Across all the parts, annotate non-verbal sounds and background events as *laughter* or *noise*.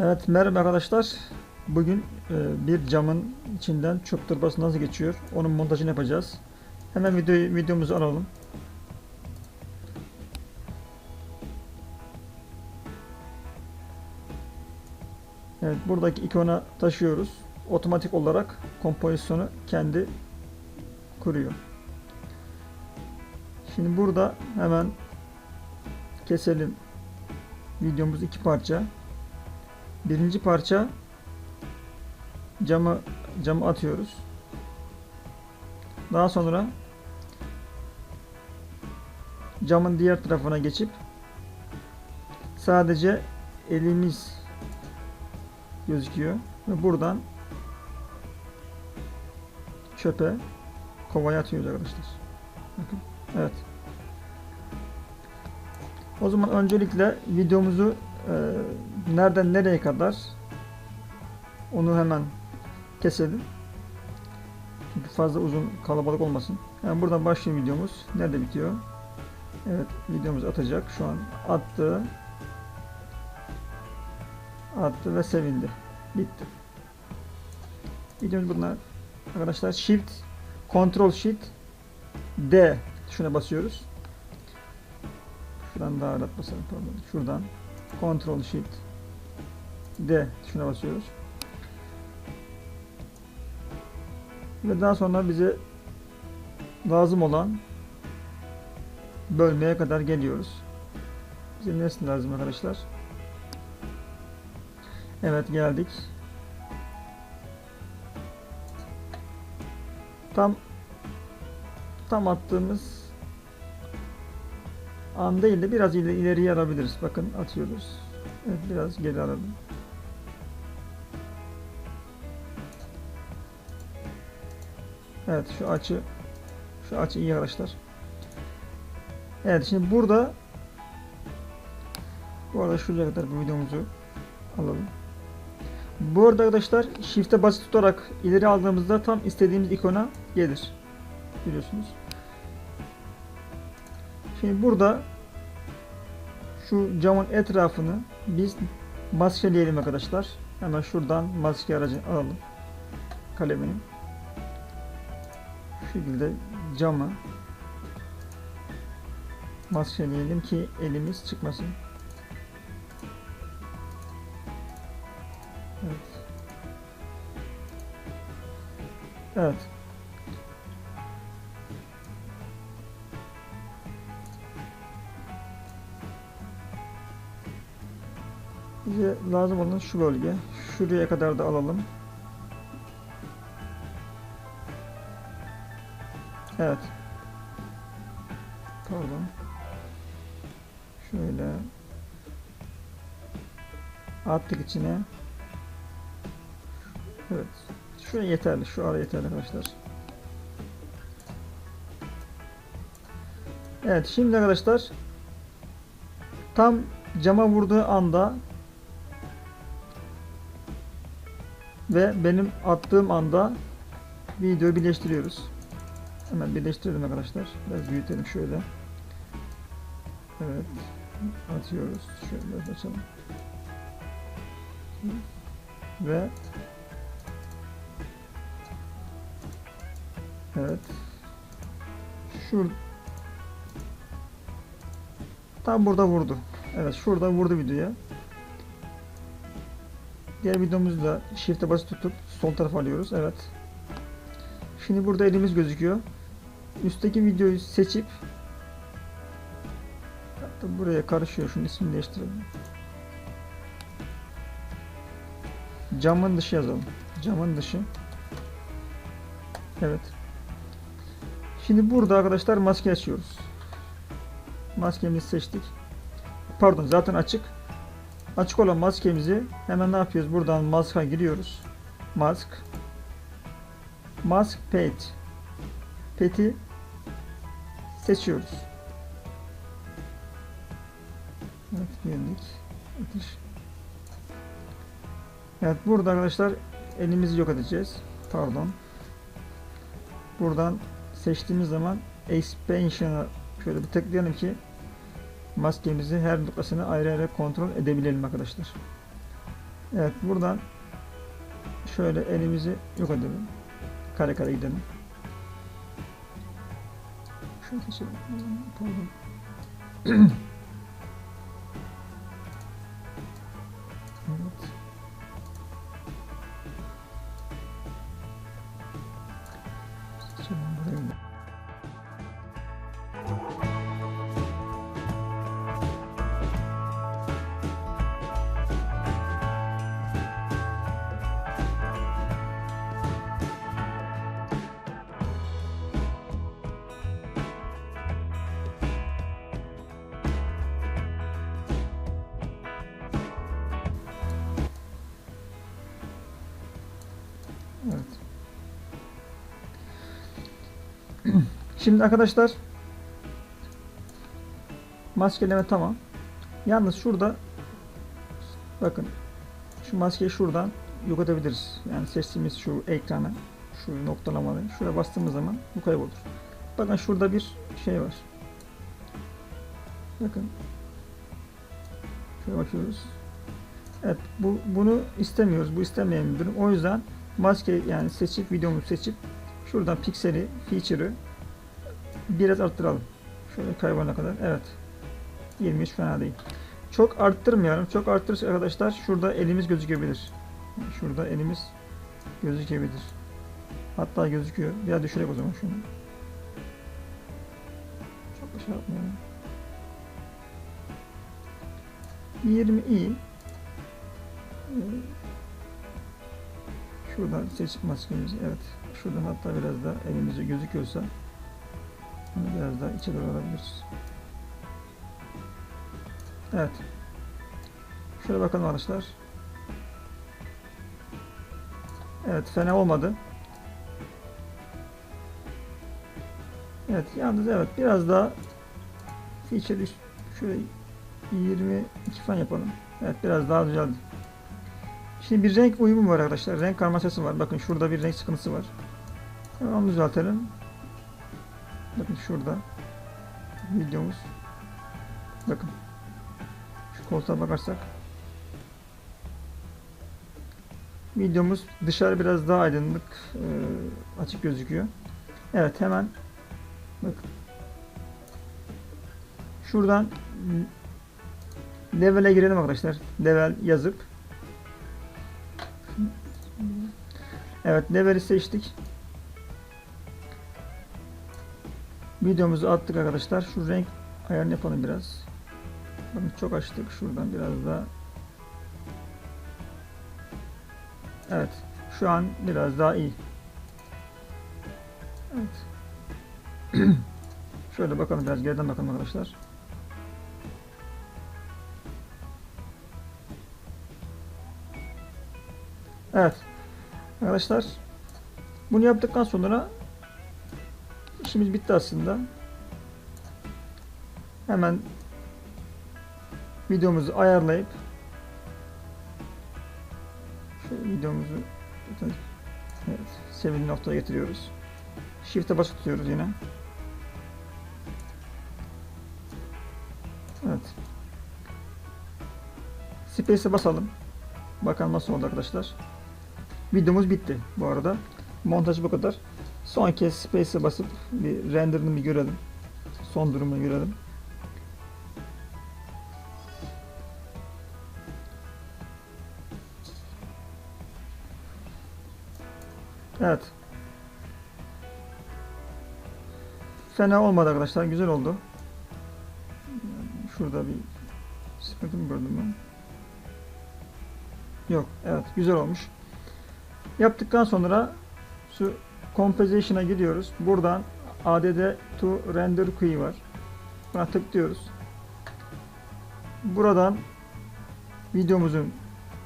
Evet merhaba arkadaşlar. Bugün e, bir camın içinden çöp torbası nasıl geçiyor onun montajını yapacağız. Hemen videoyu, videomuzu alalım. Evet buradaki ikona taşıyoruz. Otomatik olarak kompozisyonu kendi kuruyor. Şimdi burada hemen keselim videomuz iki parça. Birinci parça camı camı atıyoruz. Daha sonra camın diğer tarafına geçip sadece elimiz gözüküyor ve buradan çöpe kovaya atıyoruz arkadaşlar. Bakın. Evet. O zaman öncelikle videomuzu nereden nereye kadar onu hemen keselim. Çünkü fazla uzun kalabalık olmasın. Yani buradan başlayayım videomuz. Nerede bitiyor? Evet videomuz atacak. Şu an attı. Attı ve sevindi. Bitti. Videomuz bunlar. Arkadaşlar Shift Ctrl Shift D tuşuna basıyoruz. Şuradan daha rahat basalım. Pardon. Şuradan Ctrl Shift D tuşuna basıyoruz. Ve daha sonra bize lazım olan bölmeye kadar geliyoruz. Bize neresi lazım arkadaşlar? Evet geldik. Tam tam attığımız an değil de biraz ileri, ileriye alabiliriz. Bakın atıyoruz. Evet biraz geri alalım. Evet şu açı şu açı iyi arkadaşlar. Evet şimdi burada bu arada şuraya kadar bu videomuzu alalım. Bu arada arkadaşlar shift'e basılı tutarak ileri aldığımızda tam istediğimiz ikona gelir. Biliyorsunuz. Şimdi burada şu camın etrafını biz maskeleyelim arkadaşlar. Hemen şuradan maske aracı alalım. Kalemini. Şu şekilde camı maskeleyelim ki elimiz çıkmasın. Evet. Evet. Bize lazım olan şu bölge. Şuraya kadar da alalım. Evet. Pardon. Şöyle. Attık içine. Evet. Şuraya yeterli. Şu ara yeterli arkadaşlar. Evet. Şimdi arkadaşlar tam cama vurduğu anda ve benim attığım anda videoyu birleştiriyoruz. Hemen birleştirelim arkadaşlar. Biraz büyütelim şöyle. Evet. Atıyoruz. Şöyle biraz açalım. Ve Evet. Şur Tam burada vurdu. Evet şurada vurdu videoya. Diğer videomuzu da shift'e basıp tutup sol tarafa alıyoruz. Evet. Şimdi burada elimiz gözüküyor. Üstteki videoyu seçip hatta buraya karışıyor. Şunun ismini değiştirelim. Camın dışı yazalım. Camın dışı. Evet. Şimdi burada arkadaşlar maske açıyoruz. Maskemizi seçtik. Pardon zaten açık. Açık olan maskemizi hemen ne yapıyoruz? Buradan maska giriyoruz. Mask. Mask Page. Pet'i seçiyoruz. Evet geldik. Atış. Evet burada arkadaşlar elimizi yok edeceğiz. Pardon. Buradan seçtiğimiz zaman expansion'a şöyle bir tıklayalım ki maskemizi her noktasını ayrı ayrı kontrol edebilelim arkadaşlar. Evet buradan şöyle elimizi yok edelim. Kare kare gidelim. Şöyle seçelim. Pardon. *clears throat* Şimdi arkadaşlar maskeleme tamam. Yalnız şurada bakın şu maskeyi şuradan yok edebiliriz. Yani seçtiğimiz şu ekranı şu noktalamalı şuraya bastığımız zaman bu kaybolur. Bakın şurada bir şey var. Bakın. Şöyle bakıyoruz. Evet bu bunu istemiyoruz. Bu istemeyen bir durum. O yüzden maske yani seçip videomuzu seçip şuradan pikseli feature'ı biraz arttıralım. Şöyle kaybolana kadar. Evet. 23 fena değil. Çok arttırmıyorum. Çok arttırırsa arkadaşlar şurada elimiz gözükebilir. Şurada elimiz gözükebilir. Hatta gözüküyor. Biraz düşürek o zaman şunu. Çok şey yapmayalım. 20 iyi. Şuradan seçip maskemizi evet. Şuradan hatta biraz da elimizi gözüküyorsa bunu biraz daha içe doğru alabiliriz. Evet. Şöyle bakalım arkadaşlar. Evet fena olmadı. Evet yalnız evet biraz daha feature şöyle 22 falan yapalım. Evet biraz daha düzeldi. Şimdi bir renk uyumu var arkadaşlar. Renk karmaşası var. Bakın şurada bir renk sıkıntısı var. Hemen onu düzeltelim. Bakın şurada videomuz. Bakın. Şu koltuğa bakarsak. Videomuz dışarı biraz daha aydınlık e, açık gözüküyor. Evet hemen bakın. Şuradan level'e girelim arkadaşlar. Level yazıp Evet level'i seçtik. Videomuzu attık arkadaşlar. Şu renk ayarını yapalım biraz. Bakın çok açtık. Şuradan biraz daha. Evet. Şu an biraz daha iyi. Evet. *clears throat* Şöyle bakalım biraz geriden bakalım arkadaşlar. Evet. Arkadaşlar bunu yaptıktan sonra işimiz bitti aslında. Hemen videomuzu ayarlayıp şu videomuzu evet, sevgili noktaya getiriyoruz. Shift'e basıp tutuyoruz yine. Evet. Space'e basalım. Bakalım nasıl oldu arkadaşlar. Videomuz bitti bu arada. Montaj bu kadar. Son kez Space'e basıp bir renderını bir görelim. Son durumunu görelim. Evet. Fena olmadı arkadaşlar. Güzel oldu. Şurada bir sıkıntı mı gördüm ben? Yok. Evet. Güzel olmuş. Yaptıktan sonra şu Composition'a gidiyoruz. Buradan add to render queue var. Buna tıklıyoruz. Buradan videomuzun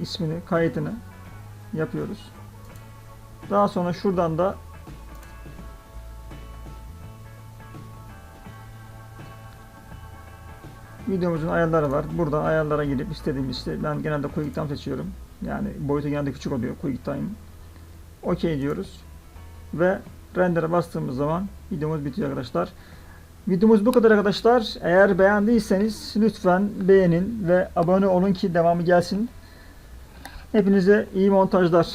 ismini, kaydını yapıyoruz. Daha sonra şuradan da videomuzun ayarları var. Buradan ayarlara girip istediğimiz işte ben genelde quick time seçiyorum. Yani boyutu genelde küçük oluyor quick time. OK diyoruz. Ve render'e bastığımız zaman videomuz bitiyor arkadaşlar. Videomuz bu kadar arkadaşlar. Eğer beğendiyseniz lütfen beğenin ve abone olun ki devamı gelsin. Hepinize iyi montajlar.